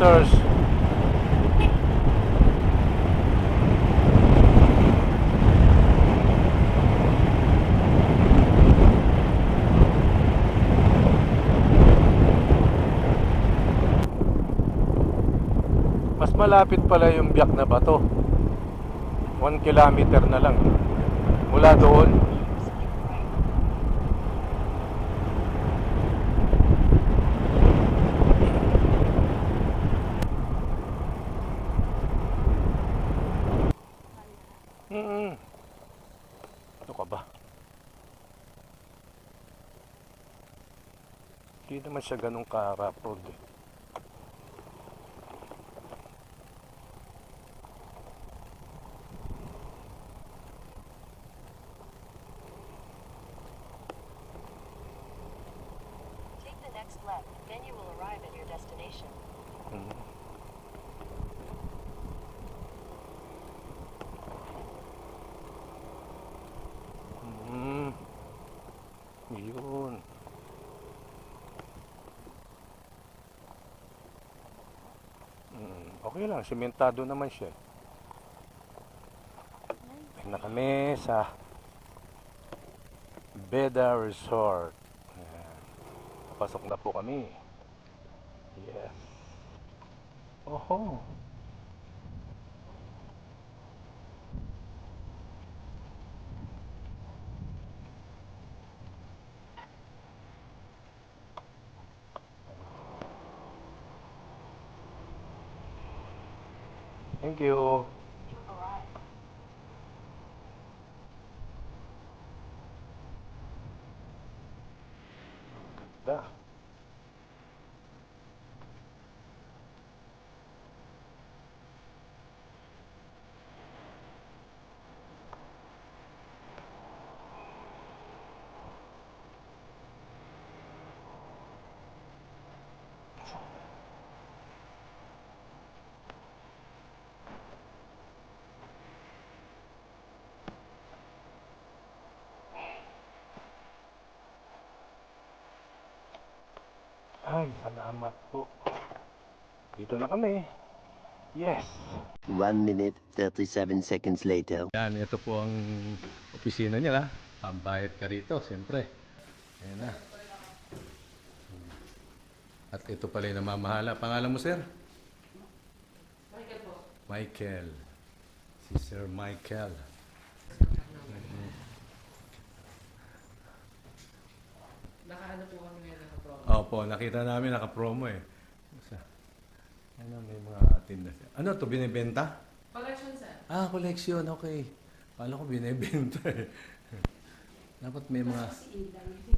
meters. Mas malapit pala yung biyak na bato. 1 kilometer na lang. Mula doon, Mm. Ano ka ba? Hindi naman siya ganun eh. Take the next left, then you will arrive at your destination. Mm. Mm. Yun. Mm, okay lang, simentado naman siya. Ayun na kami sa Beda Resort. Ayan. Pasok na po kami. Yes. Oho. Thank you. Da. Ay, salamat po. Dito na kami. Yes. 1 minute 37 seconds later. Yan, ito po ang opisina niya. Pambayad ka rito, siyempre. Ayan na. At ito pala yung namamahala. Pangalan mo, sir? Michael po. Michael. Si Sir Michael. Nakaano po kami ngayon ng promo. Opo, nakita namin naka-promo eh. Sa- Ano, may mga tinda siya. Ano to binibenta? Collection sir. Ah, collection, okay. Kala ko binibenta eh. Dapat may mga...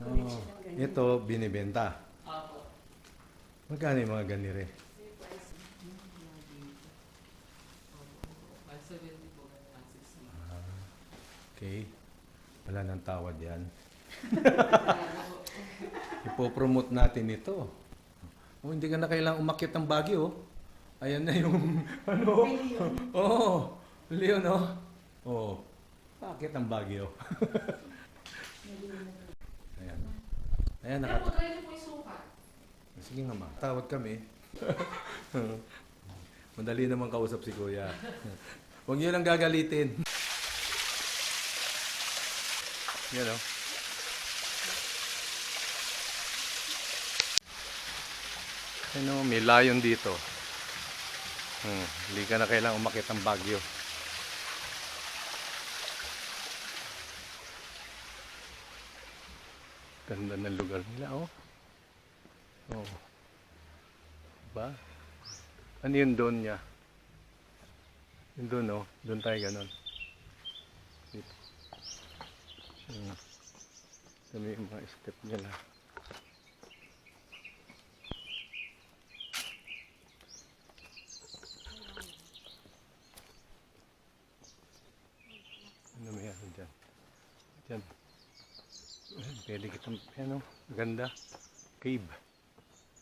Oh, ito, binibenta. Opo. Magkano yung mga ganire? Opo. 170 po ganun, 160. Okay. Wala nang tawad yan. Ipopromote natin ito. Oh, hindi ka na kailangang umakyat ng Baguio. Ayan na yung ano. Oo. Oh, Leon, oh. Oo. Bakit ang Baguio? Ayan. Ayan, Pero nakata- try niyo po yung sukat. Sige nga ma, tawad kami. Madali naman kausap si Kuya. Huwag niyo lang gagalitin. Yan o. Ano, may layon dito. Hmm, hindi ka na kailangang umakit ang bagyo. Ganda ng lugar nila, oh. Oo. Ba? Ano yun doon niya? Yun doon, oh. Doon tayo ganon. Dito. Hmm. Dami yung mga step nila. Ano mayroon dyan? Dyan. Ayan, Pwede kitang, ano, ganda. Cave.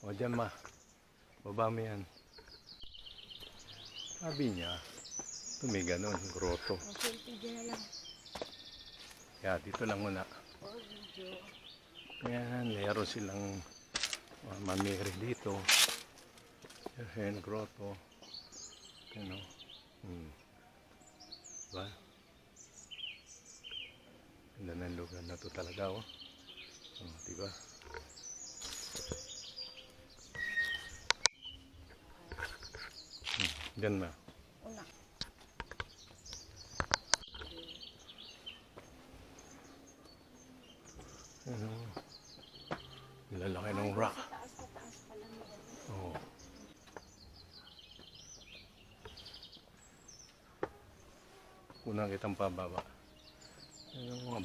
O dyan ma. Baba mo yan. Sabi niya, ito may ganun, grotto. Kaya dito lang muna. Ayan, meron silang uh, mamiri dito. Hen grotto. Ano? Hmm. Diba? Ganda ng lugar na to talaga, oh. Oh, diba? Hmm. Diyan na. Una. Ano? Lalaki ng rock. Oo. Unang kitang pababa.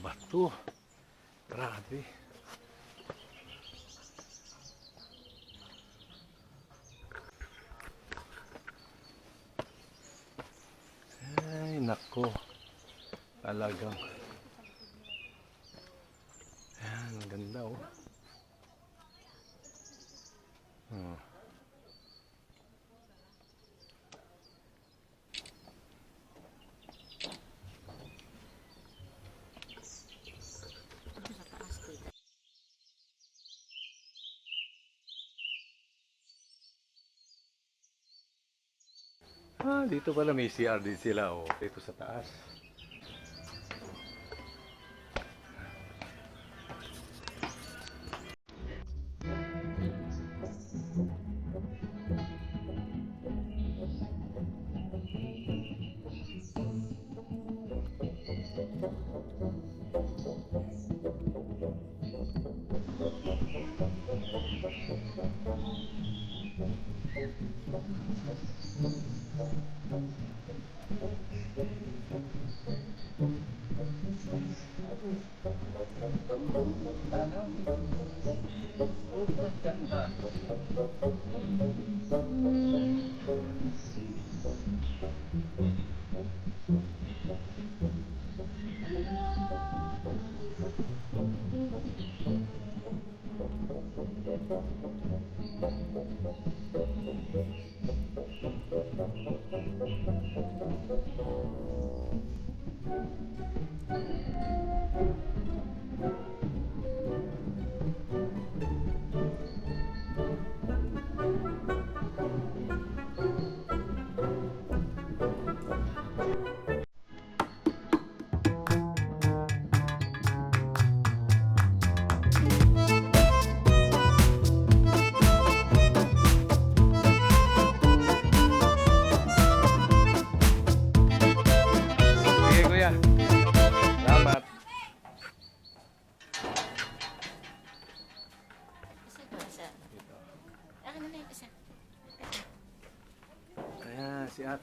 Bato. Grabe. Ay, nako. Talagang. Ayan, ang ganda oh. Oh. Sa taas dito. Ah, dito pala may CR din sila oh. Dito sa taas.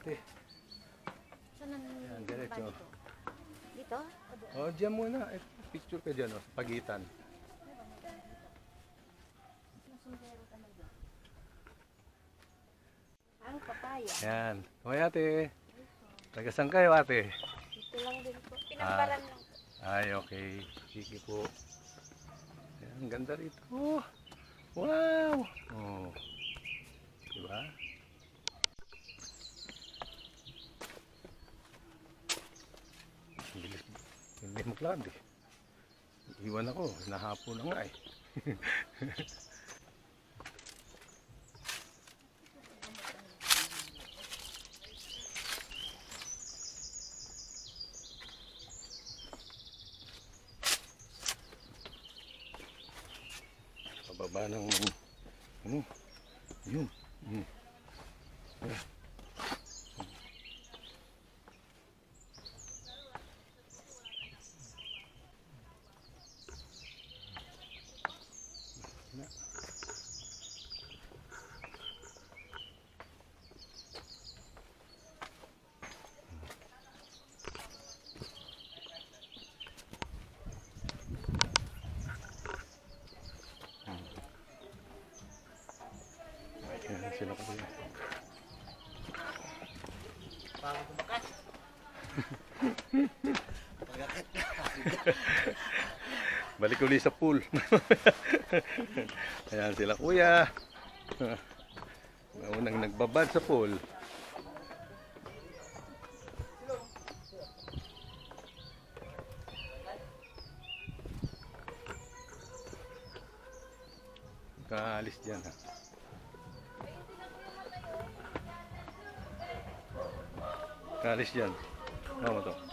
Ate. Saan ang Yan, diretso. dito? Dito? O? Oh, diyan muna. Eh, picture ka dyan, oh, sa pagitan. Ang papaya. Ayan. Hoy ate. Taga saan kayo ate? Dito lang din po. Pinambaran lang po. Ay, okay. Sige po. Ang ganda rito. Oh, wow! Oh. Diba? Ang Hindi maglad eh. Iwan ako. Nahapo na nga eh. Pababa ng Balik uli sa pool. Ayan sila kuya. Unang nagbabad sa pool. Kaalis dyan ha. Kaalis dyan. Ano mo to?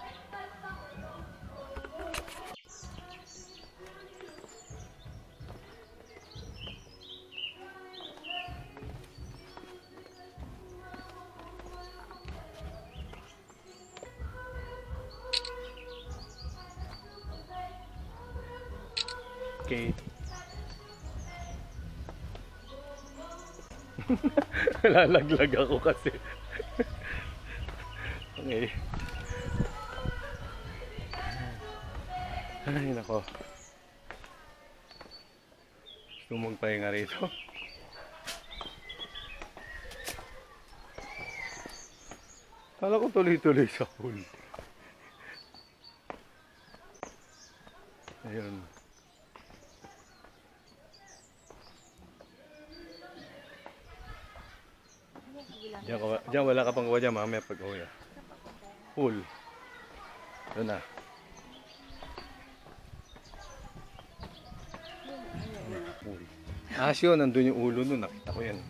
Okay. Lalaglag ako kasi. okay. Ay, nako. Gusto mong pahinga rito. Kala ko tuloy-tuloy sa pool. Ayun. Diyan, ka, diyan wala ka pang kuha dyan, mamaya pag uwi. ah. Pool. Doon na. Pool. Ah, siya, nandun yung ulo nun. Nakita ko yan.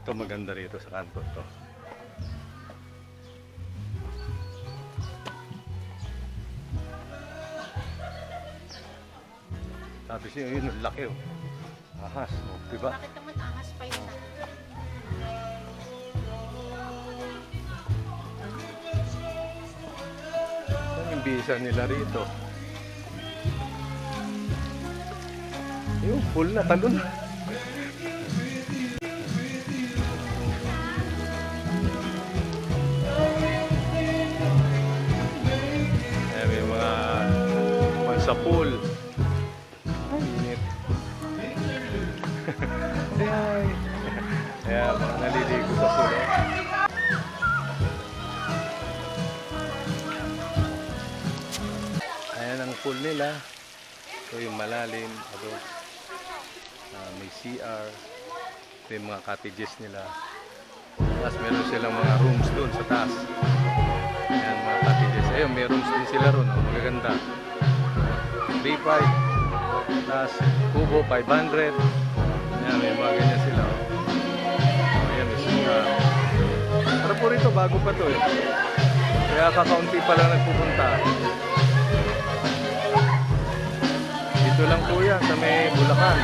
Ito maganda rito sa kanto to. Siya, yun, ang laki oh. Ahas, oh, diba? Bakit naman ahas pa yun? Yan yung bisa nila rito. Yung full na, talon na. Ayan, may mga pool. Ayan, mga naliligo sa. Oh. Ayan ang pool nila. Ito yung malalim. Ito. Ah, may CR. Ito yung mga cottages nila. Tapos meron silang mga rooms doon sa taas. Ayan mga cottages. Ayun, may rooms din sila ron. Oh, magaganda. 3.5. Tapos kubo 500. Bago pa to eh. Kaya kakaunti pa lang nagpupunta. Dito lang po yan sa may Bulacan.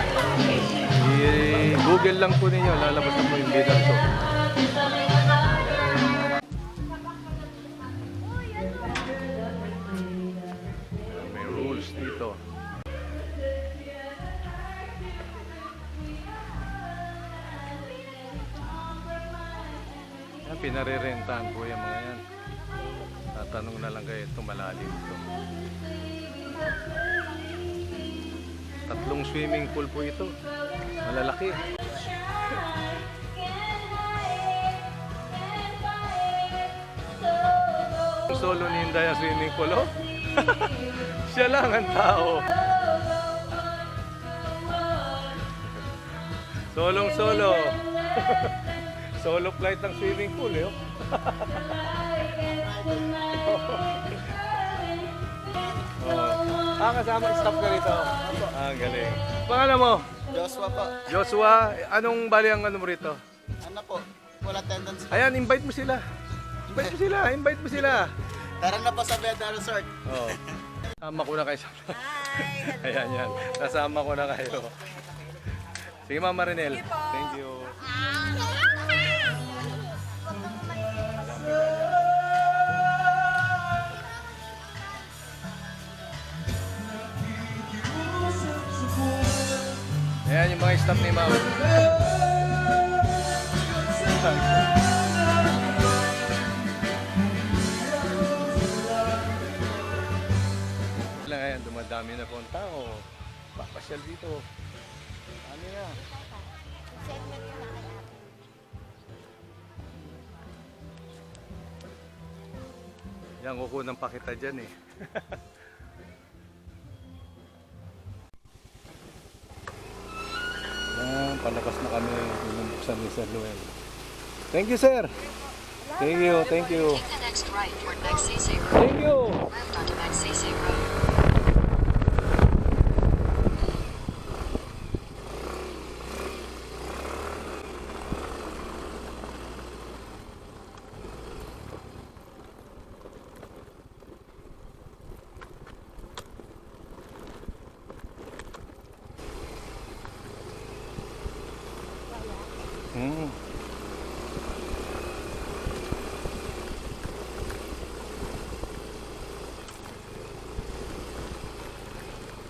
I-google lang po ninyo, lalabas na po yung bidang to. Pinarerentahan po yung mga yan. Tatanong na lang kayo, ito malalim ito. Tatlong swimming pool po ito. Malalaki. Solo ni Inday ang swimming pool, oh. Siya lang ang tao. Solong solo. solo flight ng swimming pool, eh. oh. Oh. Ah, kasama staff ka rito. Ah, galing. Pangalan mo? Joshua po. Joshua, anong bali ang ano mo rito? Ano po? Wala attendance. Ayan, invite mo sila. Invite mo sila, invite mo sila. Tara na po sa Beda Resort. Oh. Sama ko na kayo sa Ayan, yan. Kasama ko na kayo. Sige, Ma'am Marinel. Thank you. Ayan yung mga staff ni. Lang ayan, dumadami na po ang tao. Papasyal dito. Ano yan? Segment na. Yan, kukunan pa kita dyan eh. palabas na kami. Binubuksan ni Sir Luel. Thank you, sir. Thank you, thank you. Thank you.